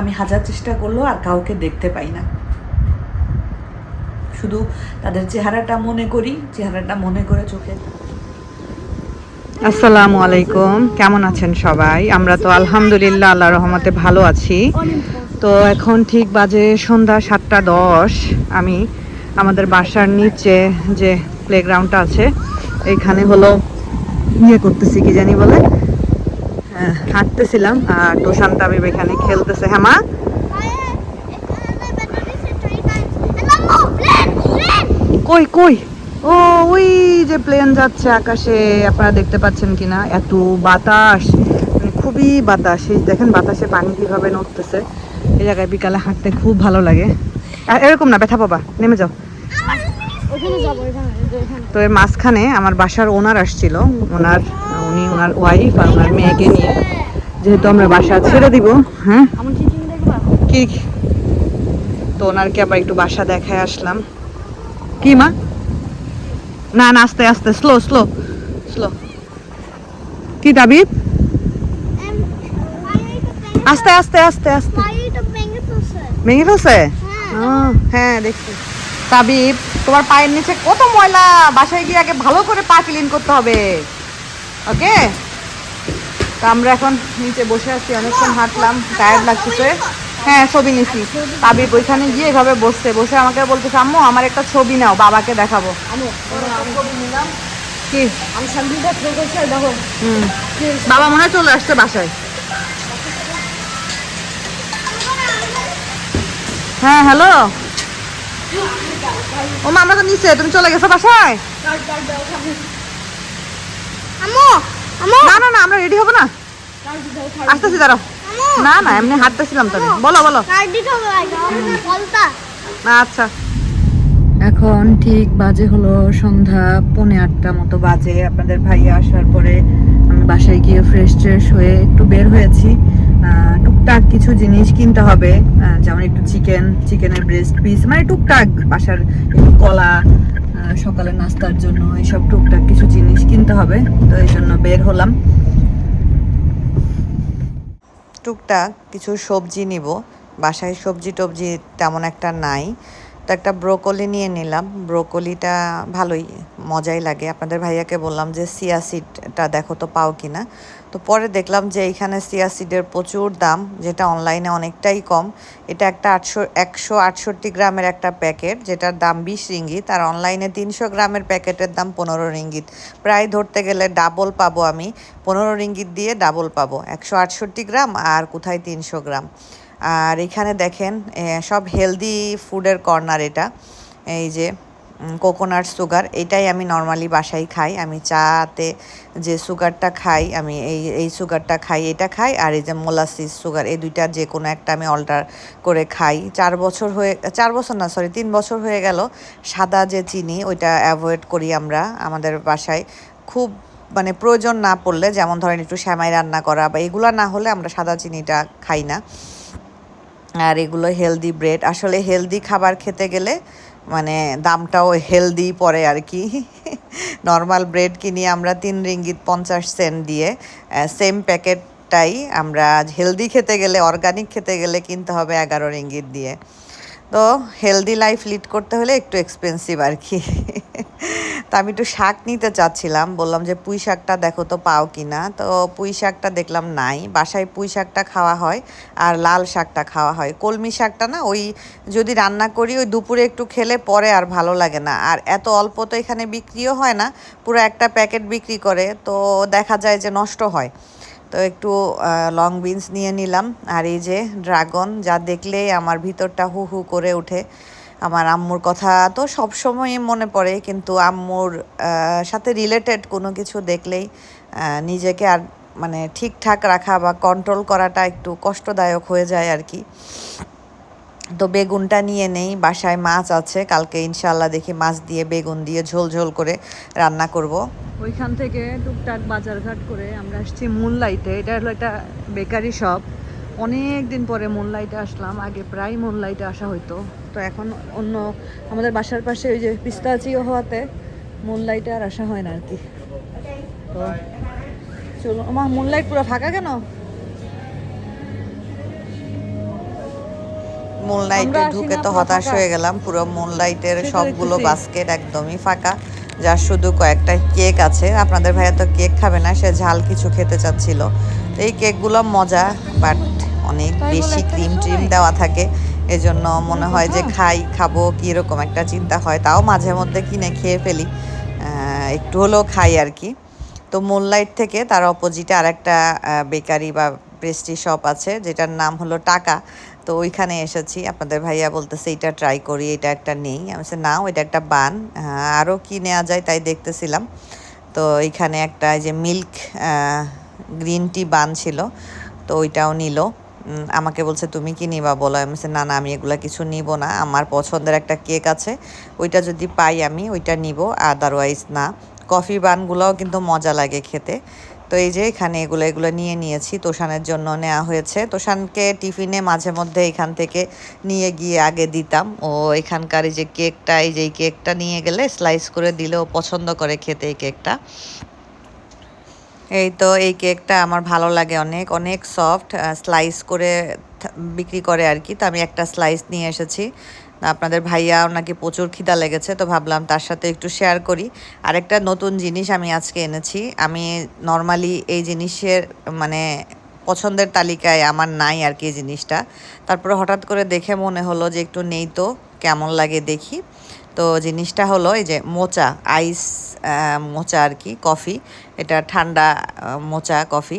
আমি হাজার চেষ্টা করলেও আর কাউকে দেখতে পাই না। শুধু তাদের চেহারাটা মনে করি, চেহারাটা মনে করে চোখে। আসসালামু আলাইকুম, কেমন আছেন সবাই? আমরা তো আলহামদুলিল্লাহ আল্লাহ রহমতে ভালো আছি। তো এখন ঠিক বাজে সন্ধ্যা সাতটা দশ। আমি আমাদের বাসার নিচে যে প্লেগ্রাউন্ডটা আছে এইখানে হলো ইয়ে করতেছি, কি জানি বলে? হাঁটতেছিলাম আর তোষান তাবিব এখানে খেলতেছে। হ্যাঁ মা? কই কই? ও ওই যে প্লেন যাচ্ছে আকাশে আপনারা দেখতে পাচ্ছেন কিনা? এত বাতাস মানে খুবই বাতাস। এই দেখেন বাতাসে পানি কীভাবে নড়তেছে। এই জায়গায় বিকালে হাঁটতে খুব ভালো লাগে। এরকম না ব্যথা পাবা। নেমে যাও। তো এর মাঝখানে আমার বাসার ওনার আসছিল। ওনার উনি ওনার ওয়াইফ আর ওনার মেয়েকে নিয়ে। যেহেতু আমরা বাসা ছেড়ে দিব হ্যাঁ? কি? তো ওনারকে আবার একটু বাসা দেখায় আসলাম। কি মা? না না, আস্তে আস্তে স্লো স্লো স্লো কি দাবি আস্তে আস্তে আস্তে আস্তে। ভেঙে ফেলছে? হ্যাঁ দেখছি। তাবিব, তোমার পায়ের নিচে কত ময়লা? বাসায় গিয়ে আগে ভালো করে পা ক্লিন করতে হবে। ওকে? তো আমরা এখন নিচে বসে আছি অনেকক্ষণ হাঁটলাম টায়ার্ড লাগতেছে। হ্যাঁ ছবি নিছি। তাবিব ওইখানে গিয়ে এভাবে বসছে বসে আমাকে বলতেছে আম্মু আমার একটা ছবি নাও বাবাকে দেখাবো। কি? হুম। বাবা মনে হয় চলে আসছে বাসায়। হ্যাঁ হ্যালো? ও মা আমরা তো নিচে তুমি চলে গেছো বাসায়? না না না আমরা রেডি হব না। আসতেছি দাঁড়াও। না না এমনি হাঁটতেছিলাম তো। বলো বলো। আচ্ছা। এখন ঠিক বাজে হলো সন্ধ্যা পৌনে আটটা মতো বাজে। আপনাদের ভাইয়া আসার পরে আমি বাসায় গিয়ে ফ্রেশ ট্রেশ হয়ে একটু বের হয়েছি। টুকটাক কিছু জিনিস কিনতে হবে যেমন একটু চিকেন চিকেনের ব্রেস্ট পিস মানে টুকটাক বাসার একটু কলা সকালে নাস্তার জন্য এইসব টুকটাক কিছু জিনিস কিনতে হবে, তো এই জন্য বের হলাম। টুকটাক কিছু সবজি নিব, বাসায় সবজি টবজি তেমন একটা নাই, তো একটা ব্রোকলি নিয়ে নিলাম, ব্রোকলিটা ভালোই মজাই লাগে। আপনাদের ভাইয়াকে বললাম যে, সিয়া সিডটা দেখো তো পাও কিনা? তো পরে দেখলাম যে এইখানে সিয়া সিডের প্রচুর দাম, যেটা অনলাইনে অনেকটাই কম। এটা একটা আটশো, একশো আটষট্টি গ্রামের একটা প্যাকেট, যেটার দাম বিশ রিঙ্গিত, আর অনলাইনে তিনশো গ্রামের প্যাকেটের দাম পনেরো রিঙ্গিত। প্রায় ধরতে গেলে ডাবল পাবো আমি, পনেরো রিঙ্গিত দিয়ে ডাবল পাবো, একশো আটষট্টি গ্রাম আর কোথায় তিনশো গ্রাম। আর এখানে দেখেন সব হেলদি ফুডের কর্নার এটা, এই যে কোকোনাট সুগার এটাই আমি নর্মালি বাসায় খাই। আমি চাতে যে সুগারটা খাই, আমি এই এই সুগারটা খাই, এটা খাই, আর এই যে মোলাসিস সুগার এই দুইটা যে কোনো একটা আমি অল্টার করে খাই। চার বছর হয়ে, চার বছর না সরি তিন বছর হয়ে গেল, সাদা যে চিনি, ওইটা অ্যাভয়েড করি আমরা আমাদের বাসায়। খুব মানে প্রয়োজন না পড়লে, যেমন ধরেন একটু শ্যামাই রান্না করা বা এগুলো না হলে আমরা সাদা চিনিটা খাই না। আর এগুলো হেলদি ব্রেড আসলে হেলদি খাবার খেতে গেলে মানে দামটাও হেলদি পড়ে আর কি। নর্মাল ব্রেড কিনি আমরা তিন রিঙ্গিত পঞ্চাশ সেন্ট দিয়ে। সেম প্যাকেটটাই আমরা হেলদি খেতে গেলে অর্গানিক খেতে গেলে কিনতে হবে এগারো রিঙ্গিত দিয়ে। তো হেলদি লাইফ লিড করতে হলে একটু এক্সপেন্সিভ আর কি। তো আমি একটু শাক নিতে চাচ্ছিলাম, বললাম যে পুঁই শাকটা দেখো তো পাও কি না তো পুঁই শাকটা দেখলাম নাই, বাসায় পুঁই শাকটা খাওয়া হয় আর লাল শাকটা খাওয়া হয়। কলমি শাকটা না ওই যদি রান্না করি ওই দুপুরে একটু খেলে পরে আর ভালো লাগে না। আর এত অল্প তো এখানে বিক্রিও হয় না, পুরো একটা প্যাকেট বিক্রি করে, তো দেখা যায় যে নষ্ট হয়। তো একটু লং বিনস নিয়ে নিলাম। আর এই যে ড্রাগন যা দেখলে আমার ভিতরটা হু হু করে ওঠে। আমার আম্মুর কথা তো সবসময়ই মনে পড়ে, কিন্তু আম্মুর সাথে রিলেটেড কোনো কিছু দেখলেই নিজেকে আর মানে ঠিকঠাক রাখা বা কন্ট্রোল করাটা একটু কষ্টদায়ক হয়ে যায় আর কি। তো বেগুনটা নিয়ে নেই, বাসায় মাছ আছে, কালকে ইনশাল্লাহ দেখি মাছ দিয়ে বেগুন দিয়ে ঝোল ঝোল করে রান্না করব। ওইখান থেকে টুকটাক বাজারঘাট করে আমরা আসছি মুনলাইটে এটা হলো একটা বেকারি শপ। অনেক দিন পরে মুনলাইটে আসলাম, আগে প্রায় মুনলাইটে আসা হইতো। তো এখন অন্য আমাদের বাসার পাশে ওই যে পিস্তাচিও হওয়াতে মুনলাইটে আর আসা হয় না আর কি। তো চলো আমার মুনলাইট পুরো ফাঁকা কেন? মূল লাইটে ঢুকে তো হতাশ হয়ে গেলাম। পুরো মূল লাইটের সবগুলো বাস্কেট একদমই ফাঁকা যার শুধু কয়েকটা কেক আছে। আপনাদের ভাইয়া তো কেক খাবে না সে ঝাল কিছু খেতে চাচ্ছিল। তো এই কেকগুলো মজা বাট অনেক বেশি ক্রিম ট্রিম দেওয়া থাকে। এজন্য মনে হয় যে খাই খাব কীরকম একটা চিন্তা হয় তাও মাঝে মধ্যে কিনে খেয়ে ফেলি। একটু হলেও খাই আর কি। তো মুনলাইট থেকে তার অপোজিটে আরেকটা বেকারি বা পেস্ট্রি শপ আছে, যেটার নাম হলো টাকা। তো ওইখানে এসেছি। আপনাদের ভাইয়া বলতেছে, এটা ট্রাই করি, এটা একটা নেই। আমি বলছি না ওইটা একটা বান। আরও কি নেওয়া যায় তাই দেখতেছিলাম। তো এইখানে একটা যে মিল্ক গ্রিন টি বান ছিল, তো ওইটাও নিল। আমাকে বলছে, তুমি কি নিবা বলো? আমি বলছি, না না, আমি এগুলো কিছু নিব না। আমার পছন্দের একটা কেক আছে। ওইটা যদি পাই আমি, ওইটা নিব। আদারওয়াইজ না। কফি বানগুলোও কিন্তু মজা লাগে খেতে। তো এই যে এখানে এগুলো এগুলো নিয়ে নিয়েছি। তোষানের জন্য নেওয়া হয়েছে। তোষানকে টিফিনে মাঝে মধ্যে এখান থেকে নিয়ে গিয়ে আগে দিতাম। ও এখানকার এই যে কেকটা, এই যে কেকটা নিয়ে গেলে স্লাইস করে দিলেও পছন্দ করে খেতে এই কেকটা। এই তো এই কেকটা আমার ভালো লাগে অনেক অনেক সফট স্লাইস করে বিক্রি করে আর কি। তো আমি একটা স্লাইস নিয়ে এসেছি। আপনাদের ভাইয়া নাকি প্রচুর খিদা লেগেছে, তো ভাবলাম তার সাথে একটু শেয়ার করি। আরেকটা নতুন জিনিস আমি আজকে এনেছি। আমি নর্মালি এই জিনিসের মানে পছন্দের তালিকায় আমার নাই আর কি এই জিনিসটা। তারপরে হঠাৎ করে দেখে মনে হলো যে একটু নেই তো, কেমন লাগে দেখি। তো জিনিসটা হলো এই যে মোচা আইস মোচা আর কি কফি এটা ঠান্ডা মোচা কফি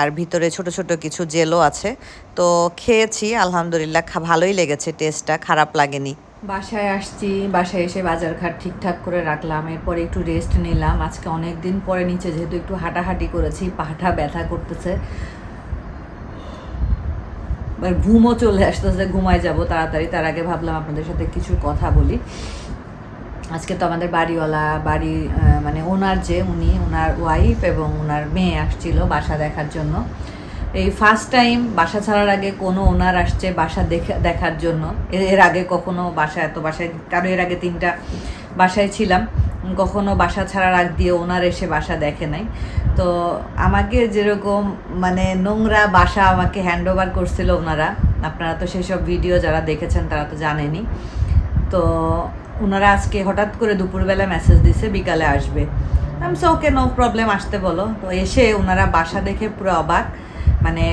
আর ভিতরে ছোট ছোট কিছু জেলও আছে। তো খেয়েছি, আলহামদুলিল্লাহ ভালোই লেগেছে টেস্টটা খারাপ লাগেনি। বাসায় আসছি, বাসায় এসে বাজার ঘাট ঠিকঠাক করে রাখলাম, এরপরে একটু রেস্ট নিলাম। আজকে অনেক দিন পরে নিচে যেহেতু একটু হাঁটাহাঁটি করেছি পাহাটা ব্যথা করতেছে। এবার ঘুমও চলে আসতেছে, ঘুমায় যাব তাড়াতাড়ি। তার আগে ভাবলাম আপনাদের সাথে কিছু কথা বলি। আজকে তো আমাদের বাড়িওয়ালা, বাড়ি মানে ওনার যে, উনি ওনার ওয়াইফ এবং ওনার মেয়ে আসছিল বাসা দেখার জন্য। এই ফার্স্ট টাইম বাসা ছাড়ার আগে কোনো ওনার আসছে বাসা দেখে দেখার জন্য। এর আগে কখনো বাসা এত বাসায়, কারণ এর আগে তিনটা বাসায় ছিলাম। কখনো বাসা ছাড়ার আগ দিয়ে ওনার এসে বাসা দেখে নাই। তো আমাকে যেরকম মানে নোংরা বাসা আমাকে হ্যান্ড ওভার করছিল ওনারা, আপনারা তো সেসব ভিডিও যারা দেখেছেন তারা তো জানেনি তো ওনারা আজকে হঠাৎ করে দুপুরবেলা মেসেজ দিছে, বিকালে আসবে। আমি ওকে নো প্রবলেম আসতে বলো। তো এসে ওনারা বাসা দেখে পুরো অবাক। মানে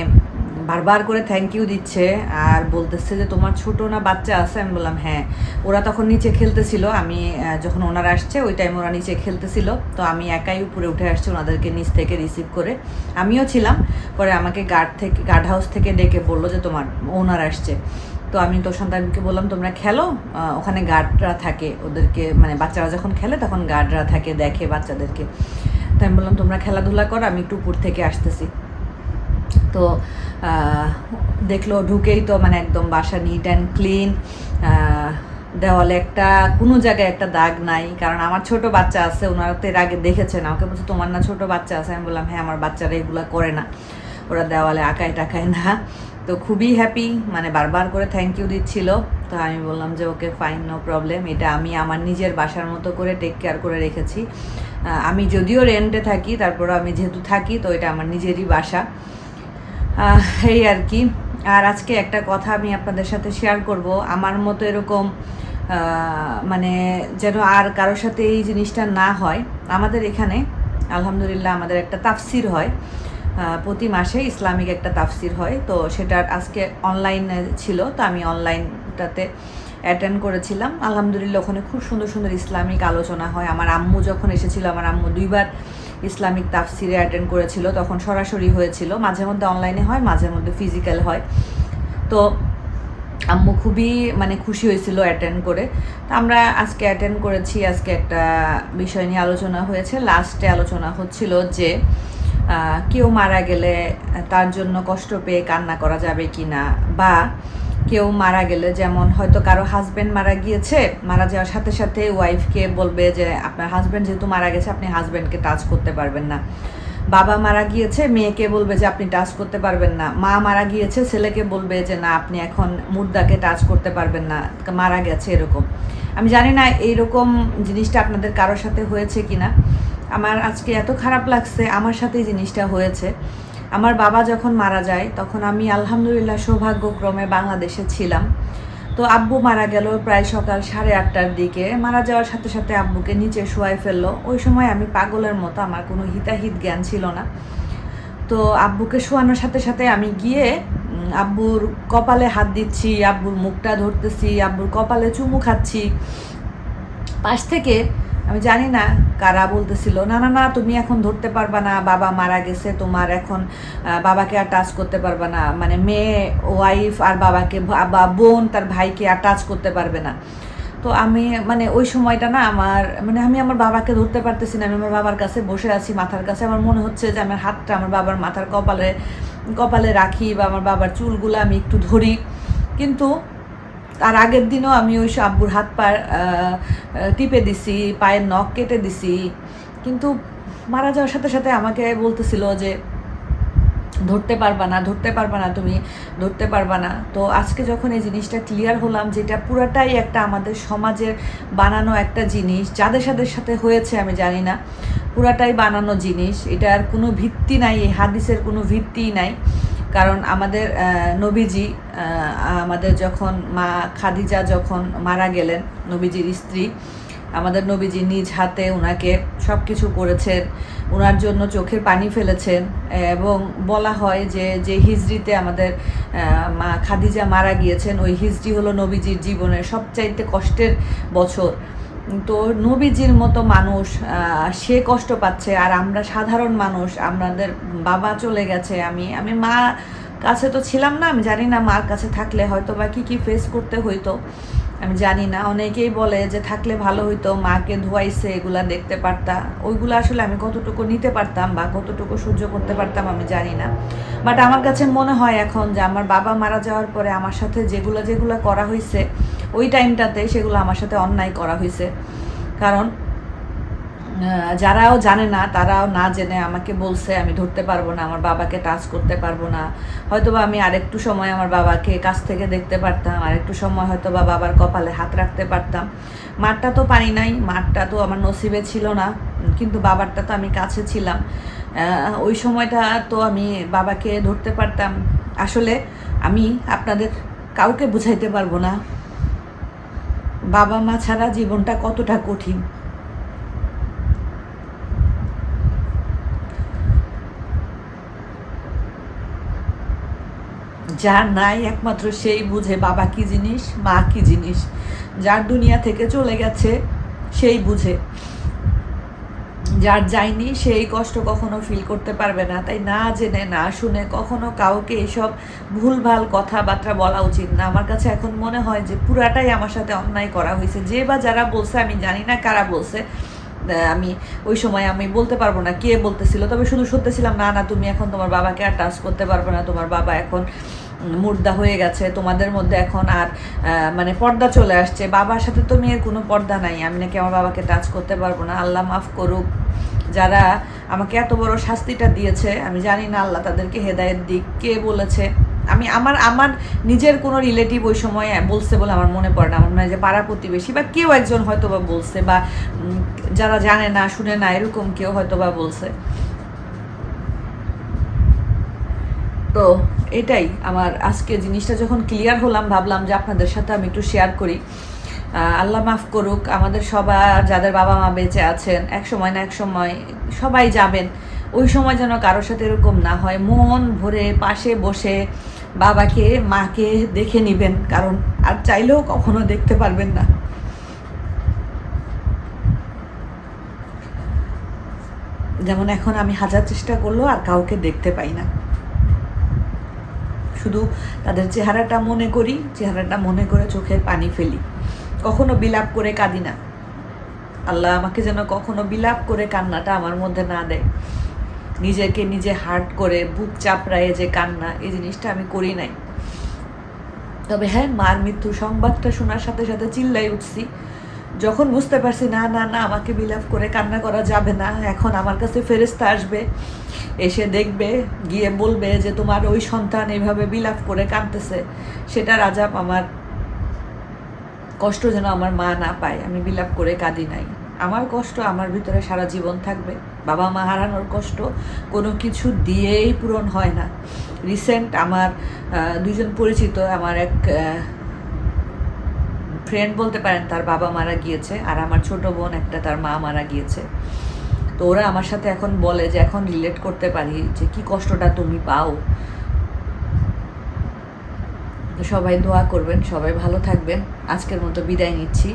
বারবার করে থ্যাংক ইউ দিচ্ছে আর বলতেছে যে, তোমার ছোট না বাচ্চা আছে? আমি বললাম হ্যাঁ। ওরা তখন নিচে খেলতেছিল। আমি যখন ওনারা আসছে, ওই টাইম ওরা নিচে খেলতেছিল। তো আমি একাই উপরে উঠে আসছি ওনাদেরকে নিচ থেকে রিসিভ করে। আমিও ছিলাম। পরে আমাকে গার্ড থেকে গার্ড হাউস থেকে ডেকে বলল যে, তোমার ওনার আসছে। তো আমি তো সন্তানকে বললাম, তোমরা খেলো? ওখানে গার্ডরা থাকে। ওদেরকে মানে বাচ্চারা যখন খেলে, তখন গার্ডরা থাকে, দেখে বাচ্চাদেরকে। তো আমি বললাম, তোমরা খেলাধুলা করো, আমি একটু উপর থেকে আসতেছি। তো দেখল ঢুকেই তো মানে একদম বাসা নিট অ্যান্ড ক্লিন দেওয়ালে একটা, কোনো জায়গায় একটা দাগ নাই। কারণ আমার ছোট বাচ্চা আছে, ওনারা তো এর আগে দেখেছেন, আমাকে বলছে, তোমার না ছোট বাচ্চা আছে? আমি বললাম হ্যাঁ আমার বাচ্চারা এগুলো করে না, ওরা দেওয়ালে আঁকায় টাকায় না। তো খুবই হ্যাপি মানে বারবার করে থ্যাংক ইউ দিচ্ছিল। তো আমি বললাম যে, ওকে ফাইন নো প্রবলেম এটা আমি আমার নিজের বাসার মতো করে টেক কেয়ার করে রেখেছি। আমি যদিও রেন্টে থাকি তারপর আমি যেহেতু থাকি, তো এটা আমার নিজেরই বাসা। এই আর কি। আর আজকে একটা কথা আমি আপনাদের সাথে শেয়ার করব। আমার মতো এরকম মানে যেন আর কারোর সাথে এই জিনিসটা না হয়। আমাদের এখানে, আলহামদুলিল্লাহ, আমাদের একটা তাফসির হয়। প্রতি মাসে ইসলামিক একটা তাফসির হয়। তো সেটার আজকে অনলাইনে ছিল, তো আমি অনলাইনটাতে অ্যাটেন্ড করেছিলাম। আলহামদুলিল্লাহ, ওখানে খুব সুন্দর সুন্দর ইসলামিক আলোচনা হয়। আমার আম্মু যখন এসেছিল, আমার আম্মু দুইবার ইসলামিক তাফসিরে অ্যাটেন্ড করেছিল, তখন সরাসরি হয়েছিল। মাঝে মধ্যে অনলাইনে হয়, মাঝে মধ্যে ফিজিক্যাল হয়। তো আম্মু খুবই মানে খুশি হয়েছিল অ্যাটেন্ড করে। তো আমরা আজকে অ্যাটেন্ড করেছি, আজকে একটা বিষয় নিয়ে আলোচনা হয়েছে। লাস্টে আলোচনা হচ্ছিল যে কেউ মারা গেলে তার জন্য কষ্ট পেয়ে কান্না করা যাবে কি না বা কেউ মারা গেলে, যেমন হয়তো কারও হাজবেন্ড মারা গিয়েছে, মারা যাওয়ার সাথে সাথে ওয়াইফকে বলবে যে, আপনার হাজবেন্ড যেহেতু মারা গেছে, আপনি হাজবেন্ডকে টাচ করতে পারবেন না। বাবা মারা গিয়েছে, মেয়েকে বলবে যে, আপনি টাচ করতে পারবেন না। মা মারা গিয়েছে, ছেলেকে বলবে যে, না, আপনি এখন মুর্দাকে টাচ করতে পারবেন না। মারা গেছে এরকম। আমি জানি না এইরকম জিনিসটা আপনাদের কারোর সাথে হয়েছে কিনা। আমার আজকে এত খারাপ লাগছে, আমার সাথে জিনিসটা হয়েছে। আমার বাবা যখন মারা যায়, তখন আমি আলহামদুলিল্লাহ সৌভাগ্যক্রমে বাংলাদেশে ছিলাম। তো আব্বু মারা গেল প্রায় সকাল সাড়ে আটটার দিকে। মারা যাওয়ার সাথে সাথে আব্বুকে নিচে শোয়াই ফেলল। ওই সময় আমি পাগলের মতো, আমার কোনো হিতাহিত জ্ঞান ছিল না। তো আব্বুকে শোয়ানোর সাথে সাথে আমি গিয়ে আব্বুর কপালে হাত দিচ্ছি, আব্বুর মুখটা ধরতেছি, আব্বুর কপালে চুমু খাচ্ছি। পাশ থেকে আমি জানি না কারা বলতেছিল, না না না, তুমি এখন ধরতে পারবা না, বাবা মারা গেছে, তোমার এখন বাবাকে আর টাচ করতে পারবা না। মানে মেয়ে ওয়াইফ আর বাবাকে, বা বোন তার ভাইকে আর টাচ করতে পারবে না। তো আমি মানে ওই সময়টা না আমার মানে আমি আমার বাবাকে ধরতে পারতেছি না, আমি আমার বাবার কাছে বসে আছি মাথার কাছে। আমার মনে হচ্ছে যে আমার হাতটা আমার বাবার মাথার কপালে কপালে রাখি বা আমার বাবার চুলগুলো আমি একটু ধরি। কিন্তু তার আগের দিনও আমি ওই আব্বুর হাত পা টিপে দিছি, পায়ের নখ কেটে দিছি। কিন্তু মারা যাওয়ার সাথে সাথে আমাকে বলতেছিল যে, ধরতে পারবা না, ধরতে পারবা না তুমি, ধরতে পারবা না। তো আজকে যখন এই জিনিসটা ক্লিয়ার হলাম যেটা পুরাটাই একটা আমাদের সমাজের বানানো একটা জিনিস, যাদের সাথে সাথে হয়েছে আমি জানি না, পুরাটাই বানানো জিনিস। এটার কোনো ভিত্তি নাই, এই হাদিসের কোনো ভিত্তিই নাই। কারণ আমাদের নবীজি আমাদের যখন মা খাদিজা যখন মারা গেলেন, নবীজির স্ত্রী, আমাদের নবীজি নিজ হাতে ওনাকে সব কিছু করেছেন ওনার জন্য চোখের পানি ফেলেছেন এবং বলা হয় যে যে হিজড়িতে আমাদের মা খাদিজা মারা গিয়েছেন, ওই হিজড়ি হলো নবীজির জীবনের সবচাইতে কষ্টের বছর। তো নবীজির মতো মানুষ সে কষ্ট পাচ্ছে আর আমরা সাধারণ মানুষ, আমাদের বাবা চলে গেছে, আমি আমি মা কাছে তো ছিলাম না, আমি জানি না মার কাছে থাকলে হয়তো বা কী কী ফেস করতে হইতো, আমি জানি না। অনেকেই বলে যে থাকলে ভালো হইতো, মাকে ধোয়াইছে, এগুলা দেখতে পারতাম ওইগুলো আসলে আমি কতটুকু নিতে পারতাম বা কতটুকু সহ্য করতে পারতাম আমি জানি না। বাট আমার কাছে মনে হয় এখন যে আমার বাবা মারা যাওয়ার পরে আমার সাথে যেগুলো যেগুলো করা হয়েছে ওই টাইমটাতে সেগুলো আমার সাথে অন্যায় করা হয়েছে। কারণ যারাও জানে না, তারাও না জেনে আমাকে বলছে, আমি ধরতে পারব না, আমার বাবাকে টাচ করতে পারব না। হয়তো বা আমি আরেকটু সময় আমার বাবাকে কাছ থেকে দেখতে পারতাম, আরেকটু সময় হয়তো বা বাবার কপালে হাত রাখতে পারতাম। মারটা তো পারি নাই, মারটা তো আমার নসিবে ছিল না, কিন্তু বাবারটা তো আমি কাছে ছিলাম। ওই সময়টা তো আমি বাবাকে ধরতে পারতাম। আসলে আমি আপনাদের কাউকে বুঝাইতে পারব না। বাবা মা ছাড়া জীবনটা কতটা কঠিন? যার নাই একমাত্র সেই বুঝে বাবা কি জিনিস, মা কি জিনিস। যার দুনিয়া থেকে চলে গেছে, সেই বুঝে। যার যায়নি সেই কষ্ট কখনো ফিল করতে পারবে না। তাই না জেনে, না শুনে কখনো কাউকে এইসব ভুলভাল কথাবার্তা বলা উচিত না। আমার কাছে এখন মনে হয় যে পুরাটাই আমার সাথে অন্যায় করা হয়েছে। যে বা যারা বলছে, আমি জানি না কারা বলছে আমি ওই সময় আমি বলতে পারব না কে বলতেছিল। তবে শুধু শুনতেছিলাম, না না, তুমি এখন তোমার বাবাকে আর টাচ করতে পারবে না। তোমার বাবা এখন মুর্দা হয়ে গেছে, তোমাদের মধ্যে এখন আর মানে পর্দা চলে আসছে। বাবার সাথে তো মেয়ের কোনো পর্দা নাই, আমি নাকি আমার বাবাকে টাচ করতে পারব না। আল্লাহ মাফ করুক। যারা আমাকে এত বড় শাস্তিটা দিয়েছে, আমি জানি না আল্লাহ তাদেরকে হেদায়ের দিক। কে বলেছে? আমি আমার আমার নিজের কোনো রিলেটিভ ওই সময় বলছে বলে আমার মনে পড়ে না। আমার মনে হয় যে পাড়া প্রতিবেশী বা কেউ একজন হয়তো বা বলছে বা যারা জানে না, শুনে না, এরকম কেউ হয়তো বা বলছে। তো এটাই আমার আজকে জিনিসটা যখন ক্লিয়ার হলাম, ভাবলাম যে আপনাদের সাথে আমি একটু শেয়ার করি। আল্লাহ মাফ করুক, আমাদের সবার, যাদের বাবা মা বেঁচে আছেন, এক সময় না এক সময় সবাই যাবেন। ওই সময় যেন কারোর সাথে এরকম না হয়, মন ভরে পাশে বসে বাবাকে, মাকে দেখে নিবেন, কারণ আর চাইলেও কখনো দেখতে পারবেন না। যেমন এখন আমি হাজার চেষ্টা করলেও আর কাউকে দেখতে পাই না। শুধু তাদের চেহারাটা মনে করি, চেহারাটা মনে করে চোখের পানি ফেলি। কখনো বিলাপ করে কাঁদি না। আল্লাহ আমাকে যেন কখনো বিলাপ করে কান্নাটা আমার মধ্যে না দেয়। নিজেকে নিজে হার্ট করে বুক চাপড়ায় যে কান্না, এই জিনিসটা আমি করি নাই। তবে হ্যাঁ মার মৃত্যু সংবাদটা শোনার সাথে সাথে চিল্লাই উঠছি। যখন বুঝতে পারছি, না না না, আমাকে বিলাপ করে কান্না করা যাবে না, এখন আমার কাছে ফেরেস্তা আসবে। এসে দেখবে, গিয়ে বলবে যে, তোমার ওই সন্তান এইভাবে বিলাপ করে কাঁদতেছে সেটা রাজাব আমার, কষ্ট যেন আমার মা না পায়, আমি বিলাপ করে কাঁদি নাই। আমার কষ্ট আমার ভিতরে সারা জীবন থাকবে। বাবা মা হারানোর কষ্ট কোনো কিছু দিয়েই পূরণ হয় না। রিসেন্ট আমার দুজন পরিচিত, আমার এক ফ্রেন্ড বলতে পারেন, তার বাবা মারা গিয়েছে আর আমার ছোট বোন একটা, তার মা মারা গিয়েছে। তো ওরা আমার সাথে এখন বলে যে, এখন রিলেট করতে পারি যে, কি কষ্টটা তুমি পাও? সবাই দোয়া করবেন, সবাই ভালো থাকবেন। আজকের মতো বিদায় নিচ্ছি।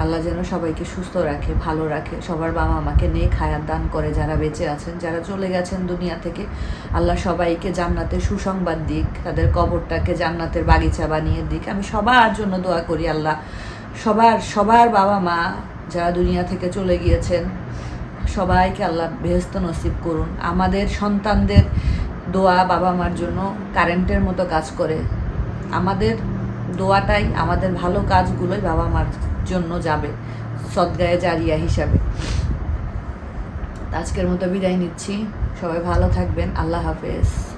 আল্লাহ যেন সবাইকে সুস্থ রাখে, ভালো রাখে। সবার বাবা আমাকে নেক হায়াত দান করে যারা বেঁচে আছেন, যারা চলে গেছেন দুনিয়া থেকে। আল্লাহ সবাইকে জান্নাতের সুসংবাদ দিক, তাদের কবরটাকে জান্নাতের বাগিচা বানিয়ে দিক। আমি সবার জন্য দোয়া করি আল্লাহ। সবার সবার বাবা মা যারা দুনিয়া থেকে চলে গিয়েছেন, সবাইকে আল্লাহ বেহস্ত নসিব করুন। আমাদের সন্তানদের দোয়া বাবা মার জন্য কারেন্টের মতো কাজ করে। আমাদের দোয়াটাই আমাদের ভালো কাজগুলোই বাবা মার জন্য যাবে, সদ্গায়ে জারিয়া হিসাবে। আজকের মতো বিদায় নিচ্ছি। সবাই ভালো থাকবেন। আল্লাহ হাফেজ।